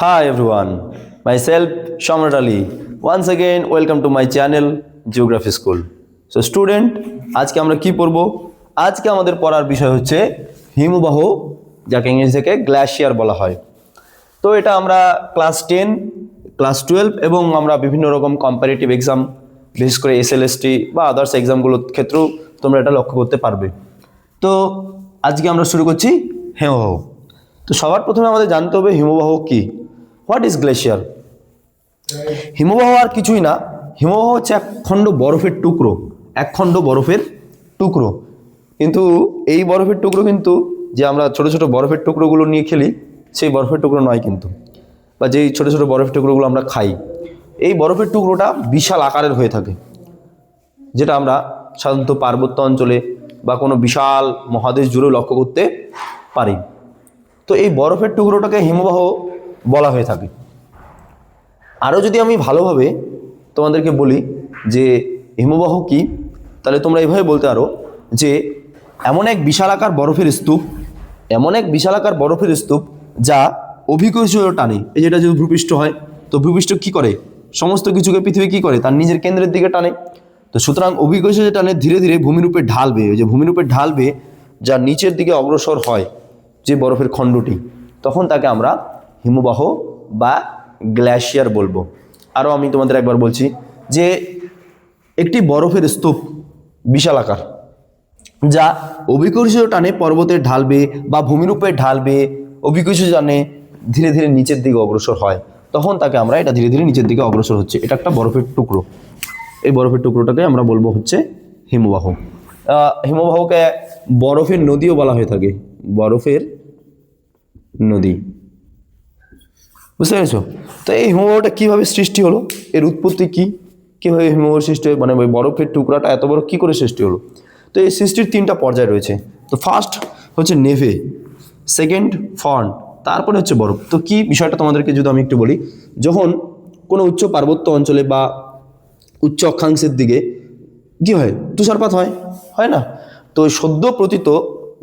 Hi everyone, myself Shamrat Ali. Once again, welcome to my channel Geography School. So student, আজকে আমরা কি পড়ব? আজকে আমাদের পড়ার বিষয় হচ্ছে হিমবাহ যাকে ইংরেজি থেকে গ্লাসিয়ার বলা হয়। তো এটা আমরা ক্লাস টেন ক্লাস টুয়েলভ এবং আমরা বিভিন্ন রকম কম্পারেটিভ এক্সাম বিশেষ করে এসএলএসটি বা আদার্স এক্সামগুলোর ক্ষেত্রেও তোমরা এটা লক্ষ্য করতে পারবে। তো আজকে আমরা শুরু করছি হিমবাহ। তো সবার প্রথমে আমাদের জানতে হবে হিমবাহ কি। হোয়াট ইজ গ্লেশিয়ার হিমবাহ আর কিছুই না। হিমবাহ হচ্ছে এক খণ্ড বরফের টুকরো। এক খণ্ড বরফের টুকরো। কিন্তু এই বরফের টুকরো কিন্তু যে আমরা ছোট ছোট বরফের টুকরোগুলো নিয়ে খেলি, সেই বরফের টুকরো নয় কিন্তু। বা যেই ছোট ছোট বরফের টুকরোগুলো আমরা খাই, এই বরফের টুকরোটা বিশাল আকারের হয়ে থাকে। যেটা আমরা সাধারণত পার্বত্য অঞ্চলে বা কোনো বিশাল মহাদেশ জুড়েও লক্ষ্য করতে পারি। তো এই বরফের টুকরোটাকে হিমবাহ বলা হয়ে থাকে। আরও যদি আমি ভালোভাবে তোমাদেরকে বলি যে, হিমবাহ কি? তাহলে তোমরা এইভাবে বলতে পারো যে, এমন এক বিশালাকার বরফের স্তূপ, এমন এক বিশালাকার বরফের স্তূপ যা অভিকর্ষীয় টানে। এই যেটা যদি ভূপৃষ্ঠ হয়, তো ভূপৃষ্ঠ কি করে? সমস্ত কিছুকে পৃথিবী কি করে? তার নিজের কেন্দ্রের দিকে টানে। তো সুতরাং অভিকর্ষীয় টানে, ধীরে ধীরে ভূমিরূপে ঢালবে। ওই যে ভূমিরূপে ঢালবে যা নিচের দিকে অগ্রসর হয় যে বরফের খণ্ডটি। তখন তাকে আমরা হিমবাহ বা গ্ল্যাশিয়ার বলব। আরও আমি তোমাদের একবার বলছি যে একটি বরফের স্তূপ বিশাল আকার, যা অভিকর্ষীয় টানে পর্বতে ঢালবে বা ভূমিরূপে ঢালবে। অভিকর্ষীয় টানে ধীরে ধীরে নিচের দিকে অগ্রসর হয়। তখন তাকে আমরা এটা ধীরে ধীরে নিচের দিকে অগ্রসর হচ্ছে। এটা একটা বরফের টুকরো। এই বরফের টুকরোটাকে আমরা বলব হচ্ছে হিমবাহ। হিমবাহকে বরফের নদীও বলা হয়ে থাকে। বরফের নদী। বুঝতে পেরেছ? তো এই হিমবাহটা কীভাবে সৃষ্টি হলো? এর উৎপত্তি কী? কীভাবে হিমবাহ সৃষ্টি মানে ওই বরফের টুকরাটা এত বড় কী করে সৃষ্টি হলো? তো এই সৃষ্টির তিনটা পর্যায় রয়েছে। তো ফার্স্ট হচ্ছে নেভে সেকেন্ড ফর্ন, তারপরে হচ্ছে বরফ। তো কী বিষয়টা তোমাদেরকে যদি আমি একটু বলি? যখন কোনো উচ্চ পার্বত্য অঞ্চলে বা উচ্চ অক্ষাংশের দিকে কী হয়? তুষারপাত হয়। হয় না? তো সদ্য প্রতীত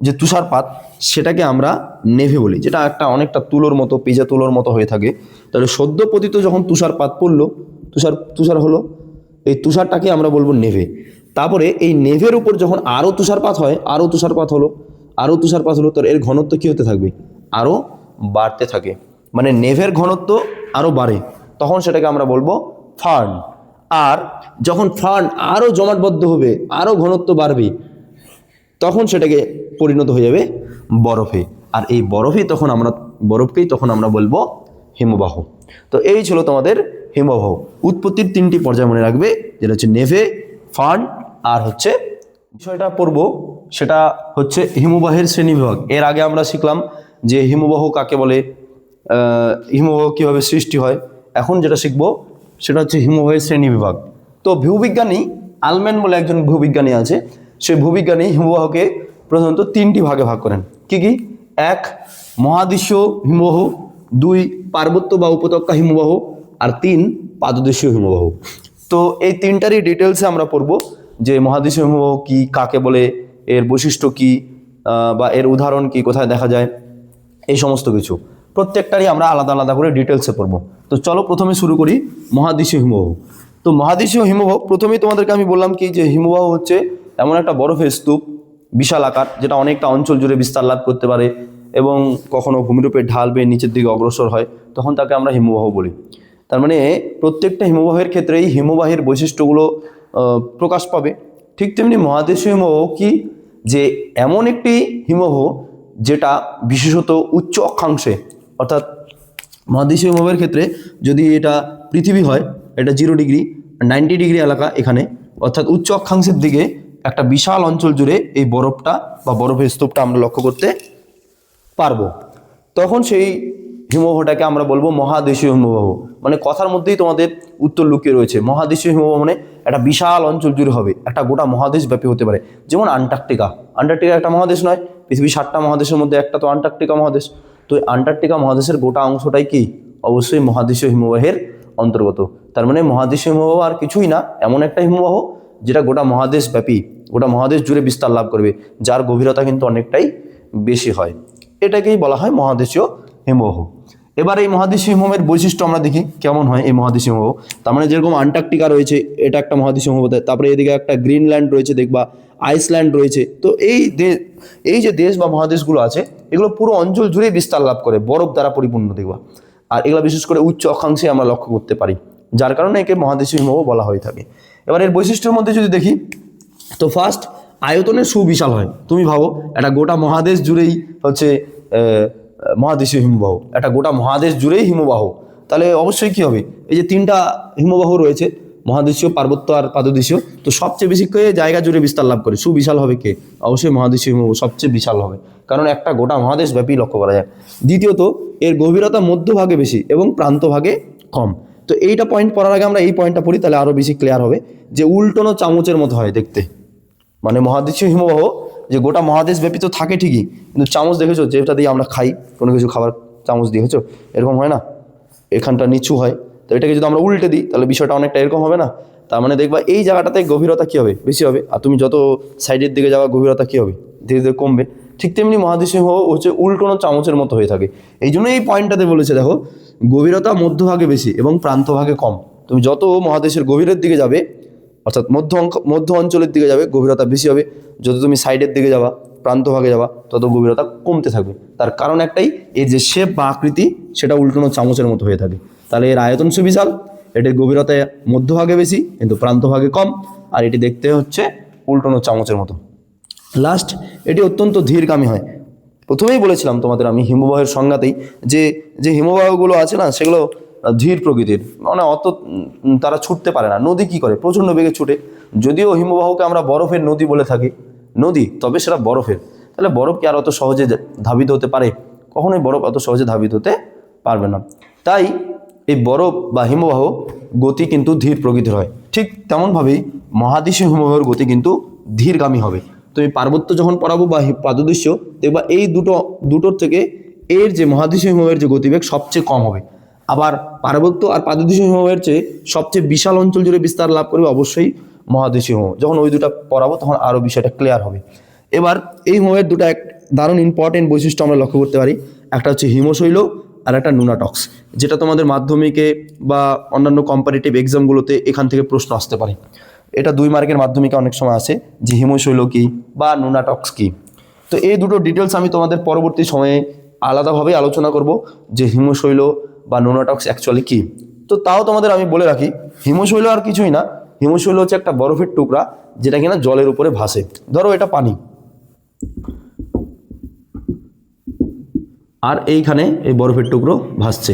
যে তুষারপাত সেটাকে আমরা নেভে বলি, যেটা একটা অনেকটা তুলোর মতো, পেজা তুলোর মতো হয়ে থাকে। তাহলে সদ্য পতিত যখন তুষারপাত পড়ল, তুষার তুষার হলো, এই তুষারটাকে আমরা বলব নেভে। তারপরে এই নেভের উপর যখন আরও তুষারপাত হয়, আরও তুষারপাত হলো, আরও তুষারপাত হলো তো এর ঘনত্ব কী হতে থাকবে? আরও বাড়তে থাকে। মানে নেভের ঘনত্ব আরও বাড়ে। তখন সেটাকে আমরা বলব ফার্ন। আর যখন ফার্ন আরও জমাটবদ্ধ হবে, আরও ঘনত্ব বাড়বে, তখন সেটাকে পরিণত হয়ে যাবে বরফে। আর এই বরফেই তখন আমরা, বরফকেই তখন আমরা বলব হিমবাহ। তো এই ছিল তোমাদের হিমবাহ। উৎপত্তির তিনটি পর্যায় মনে রাখবে, যেটা হচ্ছে নেভে ফান আর হচ্ছে বিষয়টা পড়ব, সেটা হচ্ছে হিমবাহের শ্রেণীবিভাগ। এর আগে আমরা শিখলাম যে হিমবাহ কাকে বলে হিমবাহ কীভাবে সৃষ্টি হয়। এখন যেটা শিখব, সেটা হচ্ছে হিমবাহের শ্রেণীবিভাগ। তো ভূবিজ্ঞানী আলমেন বলে একজন ভূবিজ্ঞানী আছে সেই ভূবিজ্ঞানী হিমবাহকে প্রধানত তিনটি ভাগে ভাগ করেন। কি কি? এক, মহাদেশীয় হিমবাহ। দুই, পার্বত্য বা উপত্যকা হিমবাহ। আর তিন, পাদদেশীয় হিমবাহ। তো এই তিনটারই ডিটেলসে আমরা পড়ব যে মহাদেশীয় হিমবাহ কি, কাকে বলে, এর বৈশিষ্ট্য কি বা এর উদাহরণ কি, কোথায় দেখা যায়, এই সমস্ত কিছু। প্রত্যেকটারই আমরা আলাদা আলাদা করে ডিটেলসে পড়ব। তো চলো প্রথমে শুরু করি মহাদেশীয় হিমবাহ। তো মহাদেশীয় হিমবাহ, প্রথমেই তোমাদেরকে আমি বললাম কি, যে হিমবাহ হচ্ছে এমন একটা বরফের স্তূপ। বিশাল আকার, যেটা অনেকটা অঞ্চল জুড়ে বিস্তার লাভ করতে পারে এবং কখনো ভূমিরূপে ঢাল বেয়ে নিচের দিকে অগ্রসর হয়, তখন তাকে আমরা হিমবাহ বলি। তার মানে প্রত্যেকটা হিমবাহের ক্ষেত্রেই হিমবাহের বৈশিষ্ট্যগুলো প্রকাশ পাবে। ঠিক তেমনি মহাদেশীয় হিমবাহ কি? যে এমন একটি হিমবাহ যেটা বিশেষত উচ্চ অক্ষাংশে, অর্থাৎ মহাদেশীয় হিমবাহের ক্ষেত্রে যদি এটা পৃথিবী হয়, এটা জিরো ডিগ্রি নাইনটি ডিগ্রি এলাকা এখানে, অর্থাৎ উচ্চ অক্ষাংশের দিকে একটা বিশাল অঞ্চল জুড়ে এই বরফটা বা বরফের স্তূপটা আমরা লক্ষ্য করতে পারব। তখন সেই হিমবাহটাকে আমরা বলব মহাদেশীয় হিমবাহ। মানে কথার মধ্যেই তোমাদের উত্তর লুকিয়ে রয়েছে। মহাদেশীয় হিমবাহ মানে একটা বিশাল অঞ্চল জুড়ে হবে। একটা গোটা মহাদেশ ব্যাপী হতে পারে। যেমন আন্টার্কটিকা। আন্টার্কটিকা একটা মহাদেশ নয়। পৃথিবীর সাতটা মহাদেশের মধ্যে একটা তো আন্টার্কটিকা মহাদেশ। তো আন্টার্কটিকা মহাদেশের গোটা অংশটাই কি? অবশ্যই মহাদেশীয় হিমবাহের অন্তর্গত। তার মানে মহাদেশীয় হিমবাহ আর কিছুই না। এমন একটা হিমবাহ যেটা গোটা মহাদেশ ব্যাপী, গোটা মহাদেশ জুড়ে বিস্তার লাভ করবে, যার গভীরতা কিন্তু অনেকটাই বেশি হয়। এটাকেই বলা হয় মহাদেশীয় হিমবাহ। এবার এই মহাদেশীয় হিমবাহের বৈশিষ্ট্য আমরা দেখি, কেমন হয় এই মহাদেশীয় হিমবাহ। তার মানে যেরকম আন্টার্কটিকা রয়েছে, এটা একটা মহাদেশীয় হিমবাহ। তারপরে এদিকে একটা গ্রিনল্যান্ড রয়েছে, দেখবা আইসল্যান্ড রয়েছে। তো এই এই যে দেশ বা মহাদেশগুলো আছে, এগুলো পুরো অঞ্চল জুড়ে বিস্তার লাভ করে, বরফ দ্বারা পরিপূর্ণ, দেখবা। আর এগুলো বিশেষ করে উচ্চ অক্ষাংশে আমরা লক্ষ্য করতে পারি, যার কারণে একে মহাদেশীয় হিমবাহ বলা হয়ে থাকে। এবার এর বৈশিষ্ট্যের মধ্যে যদি দেখি, তো ফার্স্ট আয়তনে সুবিশাল হয়। তুমি ভাবো, একটা গোটা মহাদেশ জুড়েই হচ্ছে মহাদেশীয় হিমবাহ। একটা গোটা মহাদেশ জুড়েই হিমবাহ। তাহলে অবশ্যই কি হবে? এই যে তিনটা হিমবাহ রয়েছে, মহাদেশীয়, পার্বত্য আর পাদদেশীয়, তো সবচেয়ে বেশি কে জায়গা জুড়ে বিস্তার লাভ করে? সুবিশাল হবে কে? অবশ্যই মহাদেশীয় হিমবাহ সবচেয়ে বিশাল হবে। কারণ একটা গোটা মহাদেশ ব্যাপী লক্ষ্য করা যায়। দ্বিতীয়ত, এর গভীরতা মধ্যভাগে বেশি এবং প্রান্তভাগে কম। তো এইটা পয়েন্ট পড়ার আগে আমরা এই পয়েন্টটা পড়ি, তাহলে আরও বেশি ক্লিয়ার হবে যে উল্টোনো চামচের মতো হয় দেখতে। মানে মহাদেশীয় হিমবাহ, যে গোটা মহাদেশ ব্যাপী তো থাকে ঠিকই, কিন্তু চামচ দেখেছ? যেটা দিয়ে আমরা খাই, কোনো কিছু খাবার চামচ দেখেছ এরকম হয় না? এখানটা নিচু হয়। তো এটাকে যদি আমরা উল্টে দিই, তাহলে বিষয়টা অনেকটা এরকম হবে না? তার মানে দেখবা এই জায়গাটাতে গভীরতা কী হবে? বেশি হবে। আর তুমি যত সাইডের দিকে যাওয়া গভীরতা কী হবে? ধীরে ধীরে কমবে। ঠিক তেমনি মহাদেশীয় হচ্ছে উল্টোনো চামচের মতো হয়ে থাকে। এই জন্য এই পয়েন্টটাতে বলেছে, দেখো, গভীরতা মধ্যভাগে বেশি এবং প্রান্তভাগে কম। তুমি যত মহাদেশের গভীরের দিকে যাবে, অর্থাৎ মধ্য মধ্য অঞ্চলের দিকে যাবে, গভীরতা বেশি হবে। যত তুমি সাইডের দিকে যাবা, প্রান্তভাগে যাবা, তত গভীরতা কমতে থাকবে। তার কারণ একটাই, এই যে শেপ বা আকৃতি, সেটা উল্টানো চামচের মতো হয়ে থাকে। তাহলে এর আয়তন সুবিশাল এটির গভীরতা মধ্যভাগে বেশি, কিন্তু প্রান্তভাগে কম, আর এটি দেখতে হচ্ছে উল্টানো চামচের মতো। লাস্ট এটি অত্যন্ত ধীরগামী হয়। প্রথমেই বলেছিলাম তোমাদের আমি হিমবাহের সংজ্ঞাতেই যে যে হিমবাহগুলো আছে না, সেগুলো ধীর প্রকৃতির। মানে অত তারা ছুটতে পারে না। নদী কি করে? প্রচণ্ড বেগে ছুটে। যদিও হিমবাহকে আমরা বরফের নদী বলে থাকি। নদী, তবে সেটা বরফের। তাহলে বরফ কি আর অত সহজে ধাবিত হতে পারে? কখনোই বরফ অত সহজে ধাবিত হতে পারবে না। তাই এই বরফ বা হিমবাহ গতি কিন্তু ধীর প্রকৃতির হয়। ঠিক তেমনভাবেই মহাদেশীয় হিমবাহের গতি কিন্তু ধীরগামী হবে। তুমি পার্বত্য যখন পড়াবো বা পাদদৃশ্য, দেখবা এই দুটো, দুটোর থেকে এর যে মহাদেশীয় হিমবাহের যে গতিবেগ সবচেয়ে কম হবে। আবার পার্বত্য আর পাদদেশীয় হিমবাহের চেয়ে সবচেয়ে বিশাল অঞ্চল জুড়ে বিস্তার লাভ করবে অবশ্যই মহাদেশীয় হিমবাহ। যখন ওই দুটো পড়াবো, তখন আরও বিষয়টা ক্লিয়ার হবে। এবার এই হিমবাহের দুটো এক দারুণ ইম্পর্টেন্ট বৈশিষ্ট্য আমরা লক্ষ্য করতে পারি। একটা হচ্ছে হিমশৈল আর একটা নুনাটক্স, যেটা তোমাদের মাধ্যমিকে বা অন্যান্য কম্পারেটিভ এক্সামগুলোতে এখান থেকে প্রশ্ন আসতে পারে। এটা দুই মার্কের মাধ্যমিকে অনেক সময় আসে, যে হিমশৈল কী বা নুনাটক্স কী তো এই দুটো ডিটেলস আমি তোমাদের পরবর্তী সময়ে আলাদাভাবে আলোচনা করব, যে হিমশৈল বা নোনাটক্স অ্যাকচুয়ালি কী। তো তাও তোমাদের আমি বলে রাখি, হিমশৈল আর কিছুই না, হিমশৈল হচ্ছে একটা বরফের টুকরা, যেটা কিনা জলের উপরে ভাসে। ধরো এটা পানি। আর এইখানে এই বরফের টুকরো ভাসছে।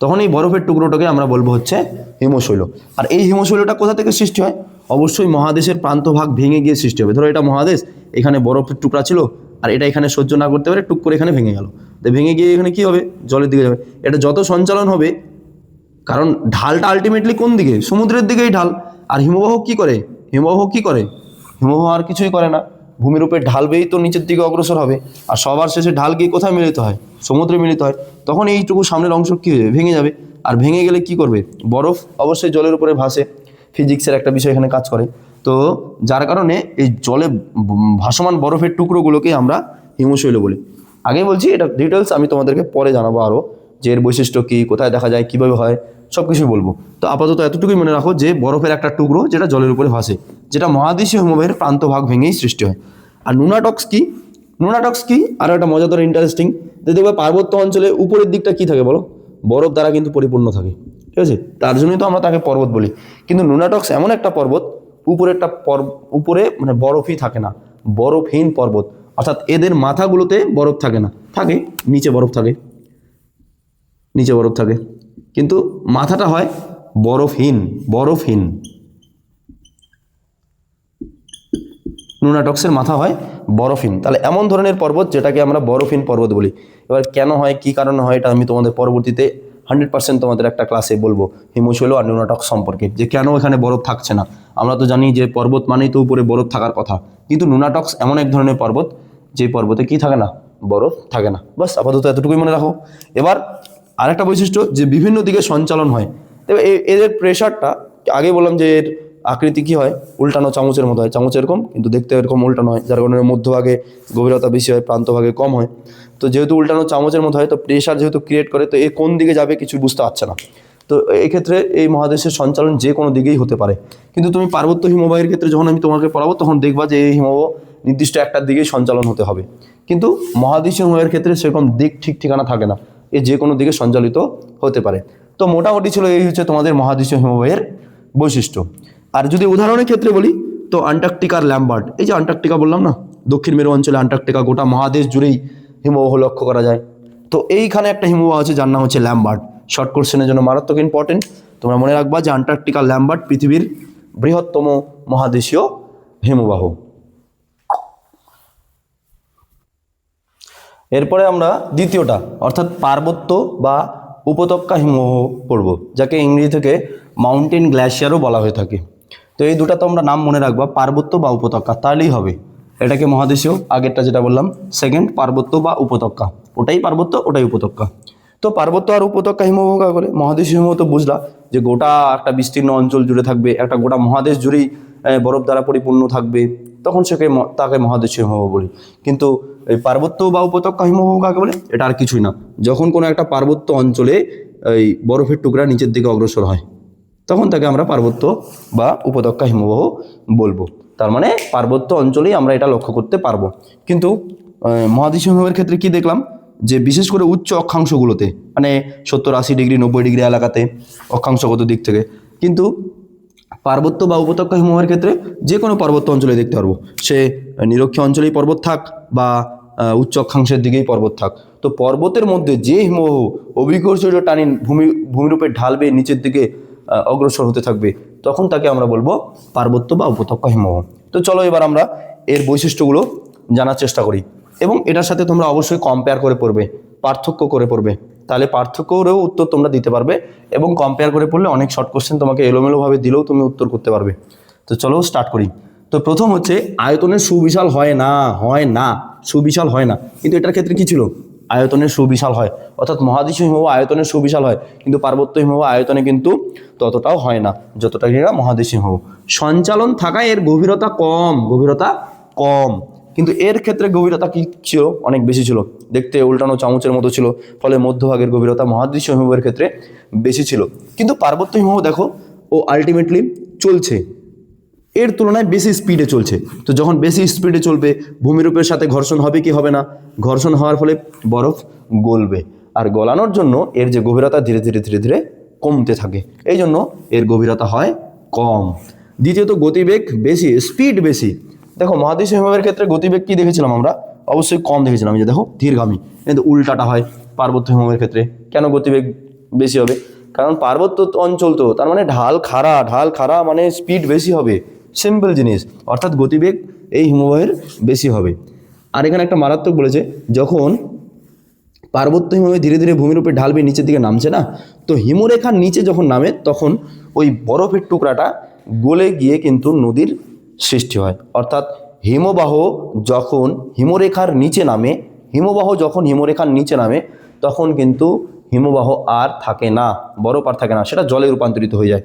তখন এই বরফের টুকরোটাকে আমরা বলব হচ্ছে হিমশৈল। আর এই হিমশৈলটা কোথা থেকে সৃষ্টি হয়? অবশ্যই মহাদেশের প্রান্তভাগ ভেঙে গিয়ে সৃষ্টি হবে। ধরো এটা মহাদেশ, এখানে বরফের টুকরা ছিল, আর এটা এখানে সহ্য না করতে পারে টুক করে এখানে ভেঙে গেল। তো ভেঙে গিয়ে এখানে কি হবে? জলের দিকে যাবে। এটা যত সঞ্চালন হবে, কারণ ঢালটা আলটিমেটলি কোন দিকে? সমুদ্রের দিকেই ঢাল। আর হিমবাহ কি করে? হিমবাহ কি করে? হিমবাহ আর কিছুই করে না। ভূমিরূপে ঢাল বেয়েই তো নিচের দিকে অগ্রসর হবে। আর সবার শেষে ঢাল গিয়ে কোথায় মিলিত হয়? সমুদ্রে মিলিত হয়। তখন এইটুকু সামনের অংশ কী হয়ে যাবে? ভেঙে যাবে। আর ভেঙে গেলে কি করবে? বরফ অবশ্যই জলের উপরে ভাসে। ফিজিক্সের একটা বিষয় এখানে কাজ করে। তো যার কারণে এই জলে ভাসমান বরফের টুকরোগুলোকে আমরা হিমশৈল বলি। আগে বলছি, এটা ডিটেলস আমি তোমাদেরকে পরে জানাব আরও যে এর বৈশিষ্ট্য কী, কোথায় দেখা যায়, কীভাবে হয় সব কিছুই বলব। তো আপাতত এতটুকুই মনে রাখো যে বরফের একটা টুকরো যেটা জলের উপরে ভাসে, যেটা মহাদেশীয় হিমবাহের প্রান্তভাগ ভেঙেই সৃষ্টি হয়। আর নুনাটক্স কি? নুনাটক্স কি? আর একটা মজাদার ইন্টারেস্টিং যে দেখবে পার্বত্য অঞ্চলে উপরের দিকটা কি থাকে বলো? বরফ দ্বারা কিন্তু পরিপূর্ণ থাকে। ঠিক আছে? তার জন্যই তো আমরা তাকে পর্বত বলি। কিন্তু নুনাটক্স এমন একটা পর্বত উপরে একটা পর, উপরে মানে বরফই থাকে না। বরফহীন পর্বত। অর্থাৎ এদের মাথাগুলোতে বরফ থাকে না। থাকে, নিচে বরফ থাকে। নিচে বরফ থাকে। কিন্তু মাথাটা হয় বরফহীন বরফহীন। নুনাটক্সের মাথা হয় বরফহীন। তাহলে এমন ধরনের পর্বত যেটাকে আমরা বরফহীন পর্বত বলি। এবার কেন হয়, কি কারণে হয়, এটা আমি তোমাদের পরবর্তীতে হান্ড্রেড পার্সেন্ট তোমাদের একটা ক্লাসে বলব, হিমশৈল আর নিউনাটক সম্পর্কে, যে কেন এখানে বরফ থাকছে না। আমরা তো জানি যে পর্বত মানেই তো উপরে বরফ থাকার কথা। কিন্তু নুনাটক্স এমন এক ধরনের পর্বত, যে পর্বতে কি থাকে না? বরফ থাকে না। বাস, আপাতত এতটুকুই মনে রাখো। এবার আরেকটা বৈশিষ্ট্য, যে বিভিন্ন দিকে সঞ্চালন হয়। তবে এদের প্রেশারটা আগে বললাম যে এর আকৃতি কি হয়? উল্টানো চামচের মতো হয়। চামচ এরকম, কিন্তু দেখতে এরকম উল্টানো হয়, যার কারণে মধ্যভাগে গভীরতা বেশি হয়, প্রান্তভাগে কম হয়। তো যেহেতু উল্টানো চামচের মতো হয়, তো প্রেশার যেহেতু ক্রিয়েট করে, তো এ কোন দিকে যাবে কিছু বুঝতে পারছে না। তো এক্ষেত্রে এই মহাদেশের সঞ্চালন যে কোনো দিকেই হতে পারে। কিন্তু তুমি পার্বত্য হিমবাহের ক্ষেত্রে যখন আমি তোমাকে পড়াবো, তখন দেখবা যে এই হিমবাহ নির্দিষ্ট একটার দিকেই সঞ্চালন হতে হবে। কিন্তু মহাদেশীয় হিমবাহের ক্ষেত্রে সেরকম দিক ঠিক ঠিকানা থাকে না। এ যে কোনো দিকে সঞ্চালিত হতে পারে। তো মোটামুটি ছিল এই হচ্ছে তোমাদের মহাদেশীয় হিমবাহের বৈশিষ্ট্য। আর যদি উদাহরণের ক্ষেত্রে বলি, তো আন্টার্কটিকার ল্যাম্বার্ট, এই যে আন্টার্কটিকা বললাম না, দক্ষিণ মেরু অঞ্চলে আন্টার্কটিকা, গোটা মহাদেশ জুড়েই হিমবাহ লক্ষ্য করা যায়। তো এইখানে একটা হিমবাহ আছে, যার নাম হচ্ছে ল্যাম্বার্ট। শর্ট কোশ্চেনের জন্য মারাত্মক ইম্পর্টেন্ট তোমরা মনে রাখবা যে আন্টার্কটিকা ল্যাম্বার্ট পৃথিবীর বৃহত্তম মহাদেশীয় হিমবাহ। এরপরে আমরা দ্বিতীয়টা, অর্থাৎ পার্বত্য বা উপত্যকা হিমবাহ পড়ব, যাকে ইংরেজি থেকে মাউন্টেন গ্লেশিয়ারও বলা হয়ে থাকে। তো এই দুটা তোমরা নাম মনে রাখবা, পার্বত্য বা উপত্যকা, তাহলেই হবে। এটাকে মহাদেশীয়, আগেরটা যেটা বললাম সেকেন্ড পার্বত্য বা উপত্যকা। ওটাই পার্বত্য, ওটাই উপত্যকা। তো পার্বত্য আর উপত্যকা হিমবাহ বলে মহাদেশীয় হিমবাহ তো বুঝলা যে গোটা একটা বিস্তীর্ণ অঞ্চল জুড়ে থাকবে, একটা গোটা মহাদেশ জুড়েই বরফ দ্বারা পরিপূর্ণ থাকবে, তখন সেকে তাকে মহাদেশীয় হিমবাহ বলি। কিন্তু এই পার্বত্য বা উপত্যকা হিমবাহ কাকে বলে? এটা আর কিছুই না। যখন কোনো একটা পার্বত্য অঞ্চলে এই বরফের টুকরা নিচের দিকে অগ্রসর হয় তখন তাকে আমরা পার্বত্য বা উপত্যকা হিমবাহ বলব। তার মানে পার্বত্য অঞ্চলেই আমরা এটা লক্ষ্য করতে পারব। কিন্তু আহ, মহাদেশীয় হিমবাহের ক্ষেত্রে কি দেখলাম? যে বিশেষ করে উচ্চ অক্ষাংশগুলোতে মানে সত্তর আশি ডিগ্রি নব্বই ডিগ্রি এলাকাতে অক্ষাংশগত দিক থেকে। কিন্তু পার্বত্য বা উপত্যকা হিমবাহের ক্ষেত্রে যে কোনো পার্বত্য অঞ্চলে দেখতে পারব। সে নিরক্ষীয় অঞ্চলেই পর্বত থাক বা উচ্চ অক্ষাংশের দিকেই পর্বত থাক। তো পর্বতের মধ্যে যে হিমবাহ অভিকর্ষীয় টানি ভূমি ভূমিরূপে ঢালবে নিচের দিকে অগ্রসর হতে থাকবে, তখন তাকে আমরা বলব পার্বত্য বা উপত্যকা হিমবাহ তো চলো এবার আমরা এর বৈশিষ্ট্যগুলো জানার চেষ্টা করি। এবং এটার সাথে তোমরা অবশ্যই কম্পেয়ার করে পড়বে, পার্থক্য করে পড়বে। তাহলে পার্থক্যরেও উত্তর তোমরা দিতে পারবে এবং কম্পেয়ার করে পড়লে অনেক শর্ট কোশ্চেন তোমাকে এলোমেলোভাবে দিলেও তুমি উত্তর করতে পারবে। তো চলো স্টার্ট করি। তো প্রথম হচ্ছে, আয়তনের সুবিশাল হয় না হয় না, সুবিশাল হয় না। কিন্তু এটার ক্ষেত্রে কি ছিল? আয়তনের সুবিশাল হয়। অর্থাৎ মহাদেশীয় হিমবাহ আয়তনে সুবিশাল হয়, কিন্তু পার্বত্য হিমবাহ আয়তনে কিন্তু ততটাও হয় না, যতটা কিনা মহাদেশীয় হিমবাহ। সঞ্চালন থাকায় এর গভীরতা কম গভীরতা কম। কিন্তু এর ক্ষেত্রে গভীরতা কি ছিল? অনেক বেশি ছিল। দেখতে উল্টানো চামচের মতো ছিল, ফলে মধ্যভাগের গভীরতা মহাদৃশ্য হিমবাহের ক্ষেত্রে বেশি ছিল। কিন্তু পার্বত্য হিমবাহ দেখো, ও আলটিমেটলি চলছে। এর তুলনায় বেশি স্পিডে চলছে। তো যখন বেশি স্পিডে চলবে, ভূমিরূপের সাথে ঘর্ষণ হবে কি হবে না? ঘর্ষণ হওয়ার ফলে বরফ গলবে। আর গলানোর জন্য এর যে গভীরতা ধীরে ধীরে ধীরে ধীরে কমতে থাকে। এই জন্য এর গভীরতা হয় কম। দ্বিতীয়ত গতিবেগ বেশি স্পিড বেশি। দেখো, মহাদেশীয় হিমবাহের ক্ষেত্রে গতিবেগ কি দেখেছিলাম আমরা? অবশ্যই কম দেখেছিলাম। যে দেখো ধীরগামী কিন্তু উল্টাটা হয় পার্বত্য হিমবাহের ক্ষেত্রে। কেন গতিবেগ বেশি হবে? কারণ পার্বত্য অঞ্চল তো, তার মানে ঢাল খাড়া ঢাল খাড়া মানে স্পিড বেশি হবে। সিম্পল জিনিস, অর্থাৎ গতিবেগ এই হিমবাহের বেশি হবে। আর এখানে একটা মারাত্মক বলেছে, যখন পার্বত্য হিমবাহ ধীরে ধীরে ভূমির উপরে ঢালবে, নিচের দিকে নামছে না, তো হিমরেখার নিচে যখন নামে, তখন ওই বরফের টুকরাটা গলে গিয়ে কিন্তু নদীর সৃষ্টি হয়। অর্থাৎ হিমবাহ যখন হিমরেখার নিচে নামে, হিমবাহ যখন হিমরেখার নিচে নামে, তখন কিন্তু হিমবাহ আর থাকে না, বরফ আর থাকে না, সেটা জলে রূপান্তরিত হয়ে যায়।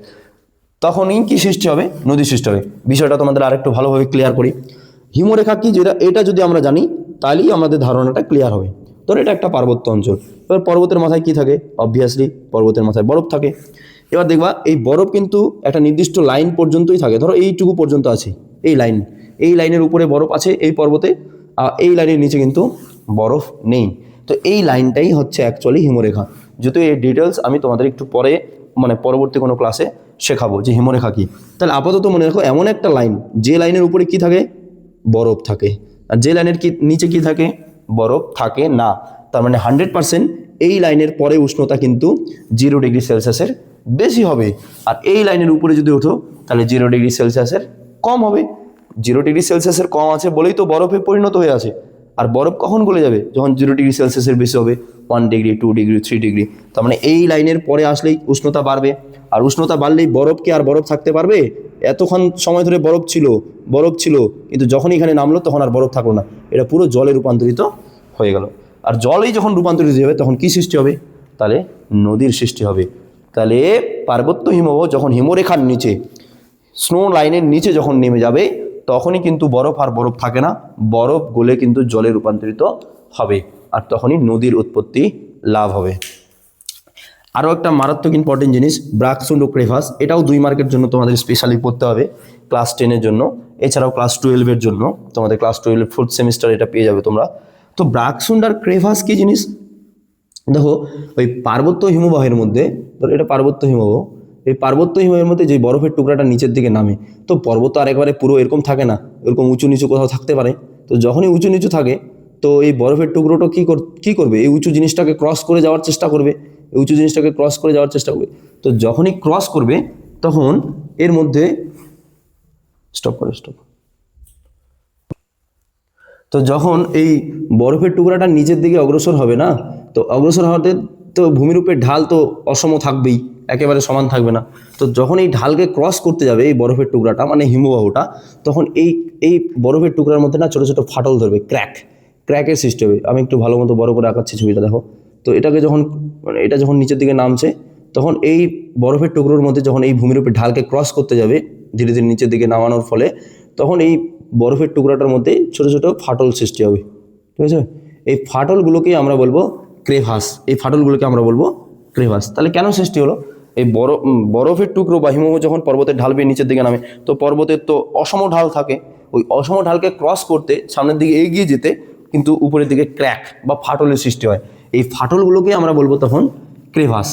তখনই কি সৃষ্টি হবে, নদী সৃষ্টি হবে। বিষয়টা তোমাদের আরেকটু ভালোভাবে ক্লিয়ার করি। হিমরেখা কি? যেটা এটা যদি আমরা জানি তাহলেই আমাদের ধারণাটা ক্লিয়ার হবে। ধরো এটা একটা পার্বত্য অঞ্চল। এবার পর্বতের মাথায় কি থাকে? অবভিয়াসলি পর্বতের মাথায় বরফ থাকে। এবার দেখবা, এই বরফ কিন্তু একটা নির্দিষ্ট লাইন পর্যন্তই থাকে। ধরো এইটুকু পর্যন্ত আছে, এই লাইন এই লাইনের উপরে বরফ আছে এই পর্বতে, আর এই লাইনের নিচে কিন্তু বরফ নেই। তো এই লাইনটাই হচ্ছে অ্যাকচুয়ালি হিমরেখা। যদিও এই ডিটেলস আমি তোমাদের একটু পরে মানে পরবর্তী কোনো ক্লাসে শেখাবো, যে হিমরেখা কী তাহলে আপাতত মনে রাখো, এমন একটা লাইন যে লাইনের উপরে কি থাকে? বরফ থাকে। আর যে লাইনের কি, নিচে কি থাকে? বরফ থাকে না। তার মানে হান্ড্রেড পার্সেন্ট এই লাইনের পরে উষ্ণতা কিন্তু জিরো ডিগ্রি সেলসিয়াসের বেশি হবে। আর এই লাইনের উপরে যদি ওঠো, তাহলে জিরো ডিগ্রি সেলসিয়াসের কম হবে। জিরো ডিগ্রি সেলসিয়াসের কম আছে বলেই তো বরফে পরিণত হয়ে আছে। আর বরফ কখন গলে যাবে? যখন জিরো ডিগ্রি সেলসিয়াসের বেশি হবে one degree two degree three degree তার মানে এই লাইনের পরে আসলেই উষ্ণতা বাড়বে। আর উষ্ণতা বাড়লেই বরফ কি আর বরফ থাকতে পারবে? এতক্ষণ সময় ধরে বরফ ছিল বরফ ছিল, কিন্তু যখন এখানে নামলো তখন আর বরফ থাকল না। এটা পুরো জলে রূপান্তরিত হয়ে গেল। আর জলেই যখন রূপান্তরিত হবে তখন কি সৃষ্টি হবে? তাহলে নদীর সৃষ্টি হবে। তাহলে পার্বত্য হিমবাহ যখন হিমরেখার নিচে স্নো লাইনের নিচে যখন নেমে যাবে তখনই কিন্তু বরফ আর বরফ থাকে না। বরফ গলে কিন্তু জলে রূপান্তরিত হবে আর তখনই নদীর উৎপত্তি লাভ হবে। আরও একটা মারাত্মক ইম্পর্টেন্ট জিনিস, ব্রাকসুন্ড ও ক্রেভাস, এটাও দুই মার্কের জন্য তোমাদের স্পেশালি পড়তে হবে ক্লাস টেনের জন্য। এছাড়াও ক্লাস টুয়েলভের জন্য, তোমাদের ক্লাস টুয়েলভ ফোর্থ সেমিস্টার এটা পেয়ে যাবে তোমরা। তো ব্রাকসুন্ড আর ক্রেভাস কি জিনিস? দেখো, ওই পার্বত্য হিমবাহের মধ্যে, ধরো এটা পার্বত্য হিমবাহ এই পার্বত্য হিমবাহের মধ্যে যে বরফের টুকরাটা নিচের দিকে নামে, তো পর্বত আর একবারে পুরো এরকম থাকে না, এরকম উঁচু নিচু কোথাও থাকতে পারে। তো যখনই উঁচু নিচু থাকে, তো এই বরফের টুকরোটা কী কর, কী করবে? এই উঁচু জিনিসটাকে ক্রস করে যাওয়ার চেষ্টা করবে, এই উঁচু জিনিসটাকে ক্রস করে যাওয়ার চেষ্টা করবে। তো যখনই ক্রস করবে, তখন এর মধ্যে স্টপ করে স্টপ তো যখন এই বরফের টুকরাটা নিচের দিকে অগ্রসর হবে না, তো অগ্রসর হওয়াতে তো ভূমিরূপের ঢাল তো অসম থাকবেই। একেবারে সমান থাকবে না। তো যখন এই ঢালকে ক্রস করতে যাবে এই বরফের টুকরাটা মানে হিমবাহটা, তখন এই এই বরফের টুকরার মধ্যে না ছোটো ছোটো ফাটল ধরবে ক্র্যাক ক্র্যাকের সৃষ্টি হবে। আমি একটু ভালো মতো বড় করে আঁকাচ্ছি ছবিটা, দেখো। তো এটাকে যখন মানে এটা যখন নিচের দিকে নামছে, তখন এই বরফের টুকরোর মধ্যে যখন এই ভূমিরূপের ঢালকে ক্রস করতে যাবে, ধীরে ধীরে নিচের দিকে নামানোর ফলে, তখন এই বরফের টুকরাটার মধ্যে ছোট ছোট ফাটল সৃষ্টি হবে। ঠিক আছে? এই ফাটলগুলোকেই আমরা বলব ক্রেভাস। এই ফাটলগুলোকে আমরা বলব ক্রেভাস। তাহলে কেন সৃষ্টি হলো? এই বরফ বরফের টুকরো বা হিমবাহ যখন পর্বতের ঢাল বেয়ে নিচের দিকে নামে, তো পর্বতের তো অসম ঢাল থাকে। ওই অসম ঢালকে ক্রস করতে সামনের দিকে এগিয়ে যেতে কিন্তু উপরের দিকে ক্র্যাক বা ফাটলের সৃষ্টি হয়। এই ফাটলগুলোকে আমরা বলব তখন ক্রেভাস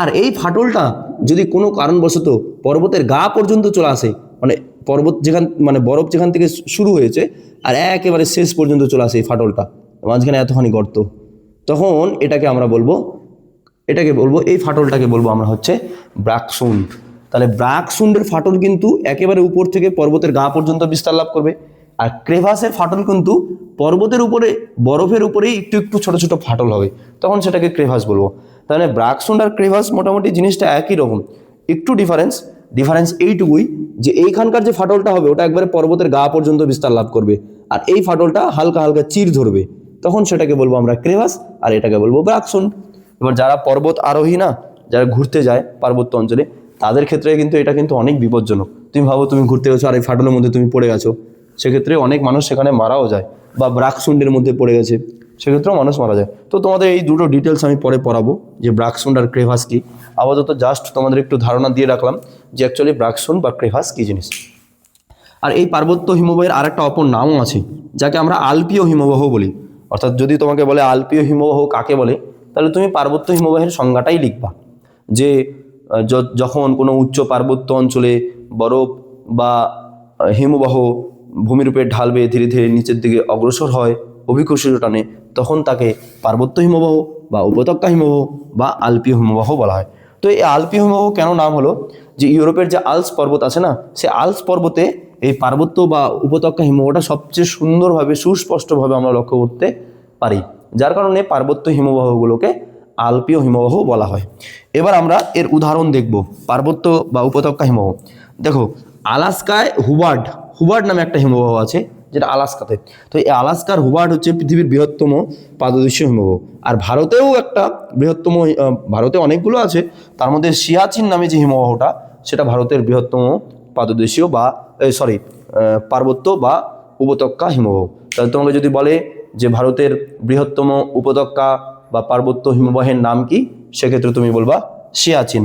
আর এই ফাটলটা যদি কোনো কারণবশত পর্বতের গা পর্যন্ত চলে আসে মানে পর্বত যেখান মানে বরফ যেখান থেকে শুরু হয়েছে, আর একেবারে শেষ পর্যন্ত চলে আসে এই ফাটলটা, মাঝখানে এতখানি গর্ত, তখন এটাকে আমরা বলব এটাকে বলব, এই ফাটলটাকে বলব আমরা হচ্ছে ব্রাকসুন্ড তাহলে ব্রাকসুন্ডের ফাটল কিন্তু একেবারে উপর থেকে পর্বতের গা পর্যন্ত বিস্তার লাভ করবে। আর ক্রেভাসের ফাটল কিন্তু পর্বতের উপরে, বরফের উপরেই একটু একটু ছোট ছোট ফাটল হবে। তখন সেটাকে ক্রেভাস বলব। তাহলে ব্রাকসুন্ড আর ক্রেভাস মোটামুটি জিনিসটা একই রকম। একটু ডিফারেন্স ডিফারেন্স এইটুকুই যে এইখানকার যে ফাটলটা হবে, ওটা একবারে পর্বতের গা পর্যন্ত বিস্তার লাভ করবে। আর এই ফাটলটা হালকা হালকা চির ধরবে। তখন সেটাকে বলব আমরা ক্রেভাস, আর এটাকে বলব ব্রাকসুন্ড এবার যারা পর্বত আরোহী না, যারা ঘুরতে যায় পার্বত্য অঞ্চলে, তাদের ক্ষেত্রে কিন্তু এটা কিন্তু অনেক বিপজ্জনক। তুমি ভাবো তুমি ঘুরতে গেছো আর এই ফাটলের মধ্যে তুমি পড়ে গেছো। সেক্ষেত্রে অনেক মানুষ সেখানে মারাও যায় বা ব্রাকসুন্ডের মধ্যে পড়ে গেছে। সেক্ষেত্রেও মানুষ মারা যায়। তো তোমাদের এই দুটো ডিটেলস আমি পরে পড়াবো, যে ব্রাকসুন্ড আর ক্রেভাস কি। আপাতত জাস্ট তোমাদের একটু ধারণা দিয়ে রাখলাম যে অ্যাকচুয়ালি ব্রাকসুন্ড বা ক্রেভাস কি জিনিস। আর এই পার্বত্য হিমবাহের আরেকটা অপর নামও আছে, যাকে আমরা আলপীয় হিমবাহ বলি। অর্থাৎ যদি তোমাকে বলে আলপীয় হিমবাহ কাকে বলে তাহলে তুমি পার্বত্য হিমবাহের সংজ্ঞাটাই লিখবা। যে যখন কোনো উচ্চ পার্বত্য অঞ্চলে বরফ বা হিমবাহ ভূমিরূপে ঢাল বেয়ে ধীরে ধীরে নিচের দিকে অগ্রসর হয় অভিকর্ষীয় টানে, তখন তাকে পার্বত্য হিমবাহ বা উপত্যকা হিমবাহ বা আলপীয় হিমবাহ বলা হয়। তো এই আলপীয় হিমবাহ কেন নাম হলো? যে, ইউরোপের যে আলস পর্বত আছে না, সে আলস পর্বতে এই পার্বত্য বা উপত্যকা হিমবাহটা সবচেয়ে সুন্দরভাবে, সুস্পষ্টভাবে আমরা লক্ষ্য করতে পারি। যার কারণে পার্বত্য হিমবাহগুলোকে আলপীয় হিমবাহ বলা হয়। এবার আমরা এর উদাহরণ দেখব, পার্বত্য বা উপত্যকা হিমবাহ। দেখো, আলাস্কায় হুবার্ড হুবার্ড নামে একটা হিমবাহ আছে, যেটা আলাস্কাতে। তো এই আলাস্কার হুবার্ড হচ্ছে পৃথিবীর বৃহত্তম পাদদেশীয় হিমবাহ। আর ভারতেও একটা বৃহত্তম ভারতে অনেকগুলো আছে। তার মধ্যে সিয়াচিন নামে যে হিমবাহটা, সেটা ভারতের বৃহত্তম পাদদেশীয় বা সরি পার্বত্য বা উপত্যকা হিমবাহ। তাহলে তোমাকে যদি বলে যে ভারতের বৃহত্তম উপত্যকা বা পার্বত্য হিমবাহের নাম কি? সেক্ষেত্রে তুমি বলবা সিয়াচিন।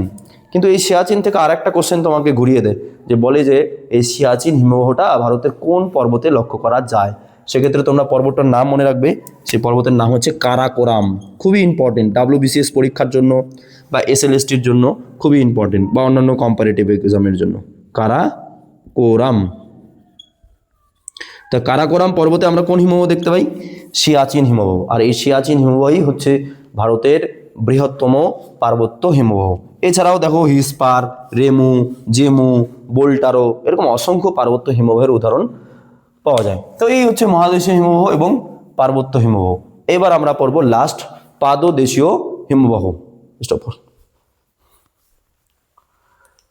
কিন্তু এই সিয়াচিন থেকে আর একটা কোশ্চেন তোমাকে ঘুরিয়ে দেয় যে বলে যে এই সিয়াচিন হিমবাহটা ভারতের কোন পর্বতে লক্ষ্য করা যায়? সেক্ষেত্রে তোমরা পর্বতটার নাম মনে রাখবে, সেই পর্বতের নাম হচ্ছে কারাকোরাম। খুবই ইম্পর্টেন্ট ডাব্লিউবিসিএস পরীক্ষার জন্য বা এস এসএলএসটির জন্য খুবই ইম্পর্টেন্ট বা অন্যান্য কম্পারেটিভ এক্সামের জন্য। কারাকোরাম। তা কারাকোরাম পর্বতে আমরা কোন হিমবাহ দেখতে পাই? সিয়াচিন হিমবাহ। আর এই সিয়াচিন হিমবাহই হচ্ছে ভারতের বৃহত্তম পার্বত্য হিমবাহ। এছাড়াও দেখো হিসপার, রেমু, জেমু, বোল্টারো এরকম অসংখ্য পার্বত্য হিমবাহের উদাহরণ পাওয়া যায়। তো এই হচ্ছে মহাদেশীয় হিমবাহ এবং পার্বত্য হিমবাহ। এবার আমরা পড়ব লাস্ট পাদদেশীয় হিমবাহ।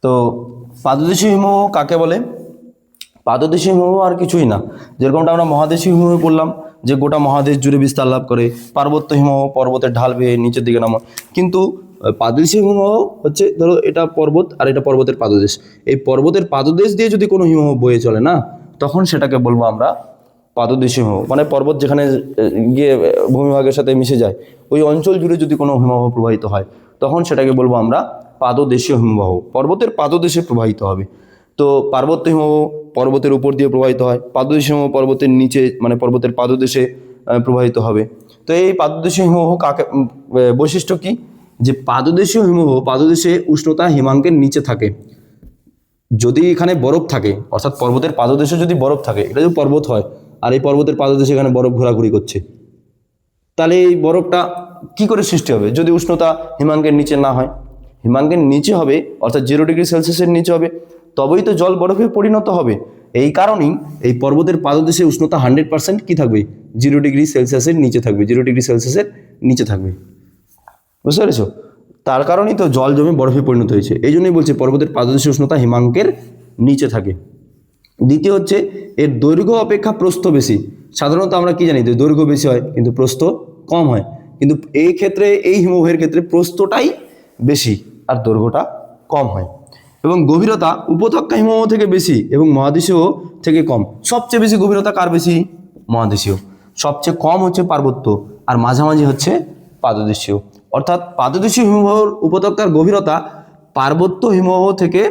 তো পাদদেশীয় হিমবাহ কাকে বলে? পাদদেশীয় হিমবাহ আর কিছুই না। যেরকমটা আমরা মহাদেশীয় হিমবাহ বললাম যে গোটা মহাদেশ জুড়ে বিস্তার লাভ করে, পার্বত্য হিমবাহ পর্বতের ঢাল বেয়ে নিচের দিকে নামা। কিন্তু পাদদেশীয় হিমবাহ হচ্ছে, ধরো এটা পর্বত আর এটা পর্বতের পাদদেশ। এই পর্বতের পাদদেশ দিয়ে যদি কোনো হিমবাহ বয়ে চলে না, তখন সেটাকে বলব আমরা পাদদেশীয় হিমবাহ মানে পর্বত যেখানে গিয়ে ভূমিভাগের সাথে মিশে যায়, ওই অঞ্চল জুড়ে যদি কোনো হিমবাহ প্রবাহিত হয়, তখন সেটাকে বলব আমরা পাদদেশীয় হিমবাহ পর্বতের পাদদেশে প্রবাহিত হবে। তো পার্বত্য হিমবাহ পর্বতের উপর দিয়ে প্রবাহিত হয়। পাদদেশীয় হিমবাহ পর্বতের নিচে মানে পর্বতের পাদদেশে প্রবাহিত হবে। তো এই পাদদেশীয় হিমবাহ কাকে বৈশিষ্ট্য কি? যে পাদদেশীয় হিমবাহ পাদদেশে উষ্ণতা হিমাঙ্কের নিচে থাকে। যদি এখানে বরফ থাকে, অর্থাৎ পর্বতের পাদদেশে যদি বরফ থাকে, এটা যদি পর্বত হয়, আর এই পর্বতের পাদদেশে এখানে বরফ ঘোরাঘুরি করছে, তাহলে এই বরফটা কি করে সৃষ্টি হবে? যদি উষ্ণতা হিমাঙ্কের নিচে না হয়, হিমাঙ্কের নিচে হবে, অর্থাৎ জিরো ডিগ্রি সেলসিয়াসের নিচে হবে তবেই তো জল বরফে পরিণত হবে। এই কারণেই এই পর্বতের পাদদেশে উষ্ণতা হান্ড্রেড পার্সেন্ট কী থাকবে? জিরো ডিগ্রি সেলসিয়াসের নিচে থাকবে। জিরো ডিগ্রি সেলসিয়াসের নিচে থাকবে। বুঝতে পেরেছ? তার কারণেই তো জল জমে বরফে পরিণত হয়েছে। এই জন্যই বলছে পর্বতের পাদদেশে উষ্ণতা হিমাঙ্কের নিচে থাকে। দ্বিতীয় হচ্ছে, এর দৈর্ঘ্য অপেক্ষা প্রস্থ বেশি। সাধারণত আমরা কি জানি দৈর্ঘ্য বেশি হয়, কিন্তু প্রস্থ কম হয়। কিন্তু এই ক্ষেত্রে, এই হিমবাহের ক্ষেত্রে প্রস্থটাই বেশি আর দৈর্ঘ্যটা কম হয়। এবং গভীরতা উপত্যকা হিমবাহ থেকে বেশি এবং মহাদেশীয় থেকে কম। সবচেয়ে বেশি গভীরতা কার বেশি? মহাদেশীয়। সবচেয়ে কম হচ্ছে পার্বত্য আর মাঝামাঝি হচ্ছে পাদদেশীয়। অর্থাৎ পাদদেশীয় হিমবাহর উপত্যকার গভীরতা পার্বত্য হিমবাহ থেকে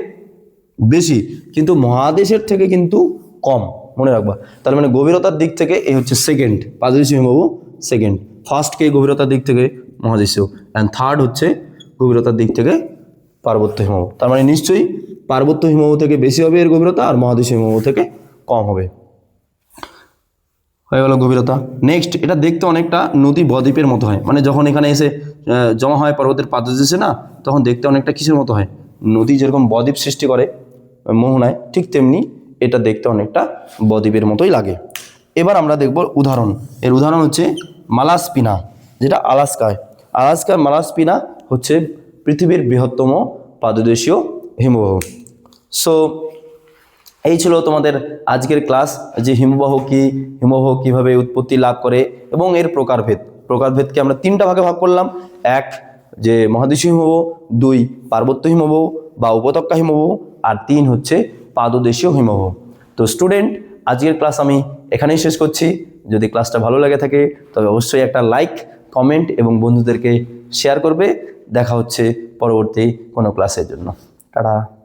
বেশি, কিন্তু মহাদেশের থেকে কিন্তু কম। মনে রাখবা। তার মানে গভীরতার দিক থেকে এই হচ্ছে সেকেন্ড পাদদেশীয় হিমবাহ সেকেন্ড ফার্স্ট কে গভীরতার দিক থেকে মহাদেশীয়। অ্যান্ড থার্ড হচ্ছে গভীরতার দিক থেকে পার্বত্য হিমবাহ। তার মানে নিশ্চয়ই পার্বত্য হিমবাহ থেকে বেশি হবে এর গভীরতা আর মহাদেশ হিমবাহ থেকে কম হবে। হয়ে গেল গভীরতা। নেক্সট এটা দেখতে অনেকটা নদী বদ্বীপের মতো হয়। মানে যখন এখানে এসে জমা হয় পর্বতের পাদদেশে না, তখন দেখতে অনেকটা কিসের মতো হয়? নদী যেরকম বদ্বীপ সৃষ্টি করে, মোহনায়, ঠিক তেমনি এটা দেখতে অনেকটা বদ্বীপের মতোই লাগে। এবার আমরা দেখব উদাহরণ। এর উদাহরণ হচ্ছে মালাসপিনা, যেটা আলাস্কায়। আলাস্কার মালাসপিনা হচ্ছে পৃথিবীর বৃহত্তম পাদদেশীয় হিমবাহ। সো এই ছিল তোমাদের আজকের ক্লাস যে হিমবাহ কি, হিমবাহ কীভাবে উৎপত্তি লাভ করে এবং এর প্রকারভেদ। প্রকারভেদকে আমরা তিনটা ভাগে ভাগ করলাম। এক, যে মহাদেশীয় হিমবাহ, দুই, পার্বত্য হিমবাহ বা উপত্যকা হিমবাহ, আর তিন হচ্ছে পাদদেশীয় হিমবাহ। তো স্টুডেন্ট আজকের ক্লাস আমি এখানেই শেষ করছি। যদি ক্লাসটা ভালো লাগে থাকে, তবে অবশ্যই একটা লাইক কমেন্ট এবং বন্ধুদেরকে শেয়ার করবে। দেখা হচ্ছে পরবর্তী কোনো ক্লাসের জন্য। টাটা।